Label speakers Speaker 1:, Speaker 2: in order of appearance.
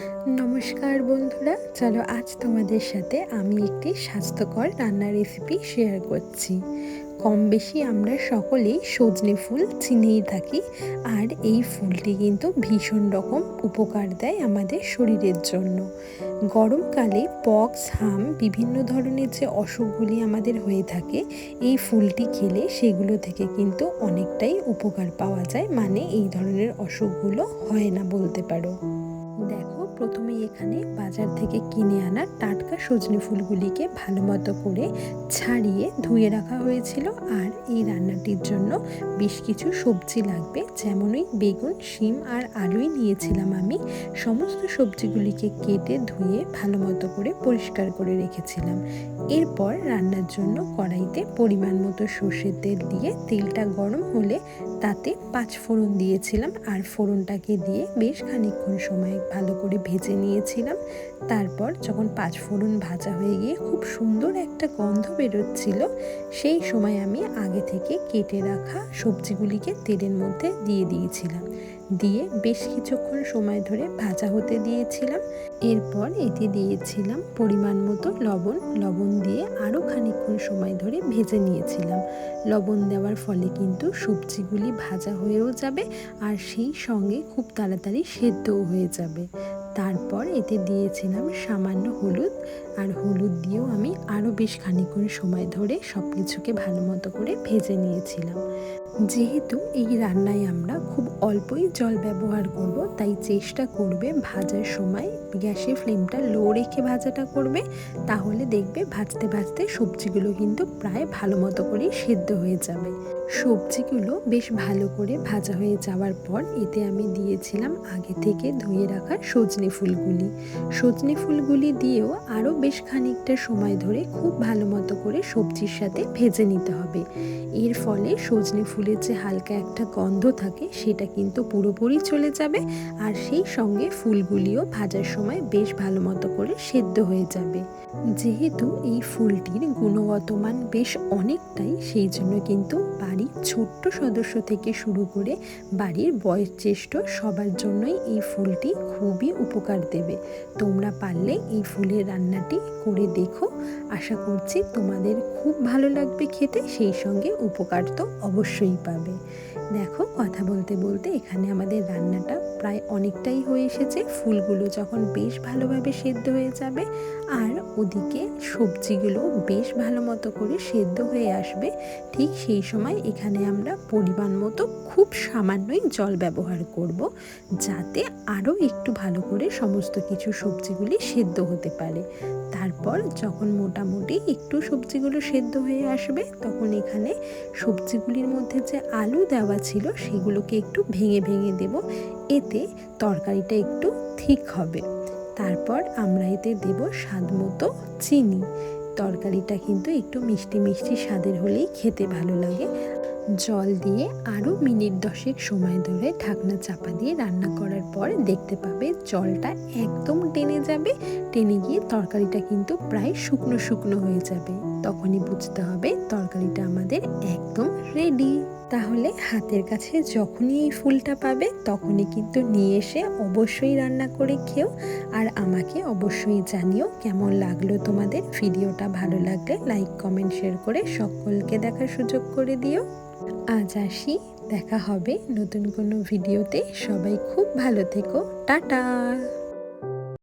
Speaker 1: নমস্কার বন্ধুরা, চলো আজ তোমাদের সাথে আমি একটি স্বাস্থ্যকর রান্নার রেসিপি শেয়ার করছি। কম বেশি আমরা সকলেই সজনে ফুল চিনেই থাকি আর এই ফুলটি কিন্তু ভীষণ রকম উপকার দেয় আমাদের শরীরের জন্য। গরমকালে পক্স হাম, বিভিন্ন ধরনের যে অসুখগুলি আমাদের হয়ে থাকে, এই ফুলটি খেলে সেগুলো থেকে কিন্তু অনেকটাই উপকার পাওয়া যায়। মানে এই ধরনের অসুখগুলো হয় না বলতে পারো। দেখো প্রথমেই এখানে বাজার থেকে কিনে আনা টাটকা সজনে ফুলগুলিকে ভালো মতো করে ছাড়িয়ে ধুয়ে রাখা হয়েছিল। আর এই রান্নাটির জন্য বেশ কিছু সবজি লাগবে যেমনই বেগুন, শিম আর আলুই নিয়েছিলাম আমি। সমস্ত সবজিগুলিকে কেটে ধুয়ে ভালো মতো করে পরিষ্কার করে রেখেছিলাম। এরপর রান্নার জন্য কড়াইতে পরিমাণ মতো সর্ষের তেল দিয়ে তেলটা গরম হলে তাতে পাঁচ ফোড়ন দিয়েছিলাম। আর ফোড়নটাকে দিয়ে বেশ খানিক্ষণ সময় ভালো করে ভেজে নিয়েছিলাম। তারপর যখন পাঁচ ফোড়ন ভাজা হয়ে গিয়ে খুব সুন্দর একটা গন্ধ বেরোচ্ছিল, সেই সময় আমি আগে থেকে কেটে রাখা সবজিগুলিকে তেলের মধ্যে দিয়ে দিয়েছিলাম। দিয়ে বেশ কিছুক্ষণ সময় ধরে ভাজা হতে দিয়েছিলাম। এরপর এতে দিয়েছিলাম পরিমাণ মতো লবণ। লবণ দিয়ে আরও খানিক্ষণ সময় ধরে ভেজে নিয়েছিলাম। লবণ দেওয়ার ফলে কিন্তু সবজিগুলি ভাজা হয়েও যাবে আর সেই সঙ্গে খুব তাড়াতাড়ি সেদ্ধও হয়ে যাবে। তারপর এতে দিয়েছিলাম সামান্য হলুদ। আর হলুদ দিয়েও আমি আরও বেশ খানিক্ষণ সময় ধরে সব কিছুকে ভালো মতো করে ভেজে নিয়েছিলাম। যেহেতু এই রান্নায় আমরা খুব অল্পই জল ব্যবহার করব, তাই চেষ্টা করবে ভাজার সময় গ্যাসের ফ্লেমটা লো রেখে ভাজাটা করবে। তাহলে দেখবে ভাজতে ভাজতে সবজিগুলো কিন্তু প্রায় ভালো মতো করেই সেদ্ধ হয়ে যাবে। সবজিগুলো বেশ ভালো করে ভাজা হয়ে যাওয়ার পর এতে আমি দিয়েছিলাম আগে থেকে ধুয়ে রাখা সজনে ফুলগুলি সজনে ফুলগুলি দিয়েও আরও বেশ খানিকটা সময় ধরে খুব ভালো মতো করে সবজির সাথে ভেজে নিতে হবে। এর ফলে সজনে ফুলের যে হালকা একটা গন্ধ থাকে, সেটা কিন্তু পুরোপুরি চলে যাবে আর সেই সঙ্গে ফুলগুলিও ভাজার সময় বেশ ভালো মতো করে সেদ্ধ হয়ে যাবে। যেহেতু এই ফুলটির গুণগত মান বেশ অনেকটাই, সেই জন্য কিন্তু বাড়ির ছোট্ট সদস্য থেকে শুরু করে বাড়ির বয়োজ্যেষ্ঠ সবার জন্যই এই ফুলটি খুবই উপকার দেবে। তোমরা পারলে এই ফুলের রান্নাটি করে দেখো। আশা করছি তোমাদের খুব ভালো লাগবে খেতে, সেই সঙ্গে উপকার তো অবশ্যই পাবে। দেখো, কথা বলতে বলতে এখানে আমাদের রান্নাটা প্রায় অনেকটাই হয়ে এসেছে। ফুলগুলো যখন বেশ ভালোভাবে সেদ্ধ হয়ে যাবে, আর ওদিকে সবজিগুলো বেশ ভালো মতো করে সেদ্ধ হয়ে আসবে, ঠিক সেই সময় এখানে আমরা পরিমাণ মতো খুব সামান্যই জল ব্যবহার করব, যাতে আরও একটু ভালো করে সমস্ত কিছু সবজিগুলি সেদ্ধ হতে পারে। তারপর যখন মোটামুটি একটু সবজিগুলো সেদ্ধ হয়ে আসবে, তখন এখানে সবজিগুলির মধ্যে যে আলু দেওয়া ছিল সেগুলোকে একটু ভেঙে ভেঙে দেব। এতে তরকারিটা একটু ঠিক হবে। তারপর আমরা এতে দেব স্বাদ মতো চিনি। তরকারিটা কিন্তু একটু মিষ্টি মিষ্টি স্বাদের হলেই খেতে ভালো লাগে। জল দিয়ে আরও মিনিট দশেক সময় ধরে ঢাকনা চাপা দিয়ে রান্না করার পর দেখতে পাবে জলটা একদম টেনে যাবে। টেনে গিয়ে তরকারিটা কিন্তু প্রায় শুকনো শুকনো হয়ে যাবে। তখনই বুঝতে হবে তরকারিটা আমাদের একদম রেডি তাহলে হাতের কাছে যখনই এই ফুলটা পাবে, তখনই কিন্তু নিয়ে এসে অবশ্যই রান্না করে খেও। আর আমাকে অবশ্যই জানিও কেমন লাগল তোমাদের ভিডিওটা। ভালো লাগলে লাইক কমেন্ট শেয়ার করে সকলকে দেখার সুযোগ করে দিও। আজ আসি, দেখা হবে নতুন কোনো ভিডিওতে। সবাই খুব ভালো থেকো। টাটা!